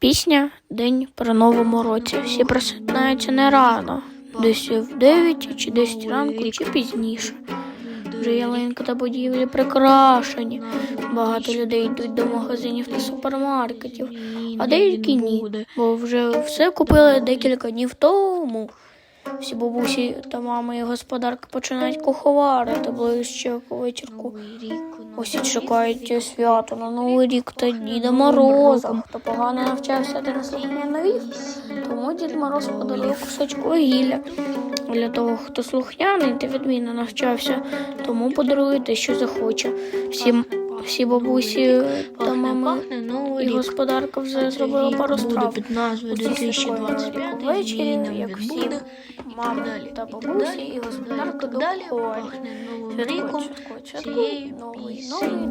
Пісня День при новому році. Всі просинаються не рано, десь в 9 чи 10 ранку, чи пізніше. Вже ялинка та будівлі прикрашені. Багато людей йдуть до магазинів та супермаркетів, а деякі ні, бо вже все купили декілька днів тому. Всі бабусі та мами і господарки починають куховарити ближче к вечірку. Усі чекають свято на Новий рік та Діда Мороза. Хто погано навчався та не слухняно вів, тому Дід Мороз подарує кусочку вугілля. Для того, хто слухняний та відмінно навчався, тому подарує те, що захоче. Всі, всі бабусі та мами. і господарка вже зробила пару страв. під назвою 2025 ввечері, як всі мами та бабусі і господарка далі. Пахне новим ріком святкують, цієї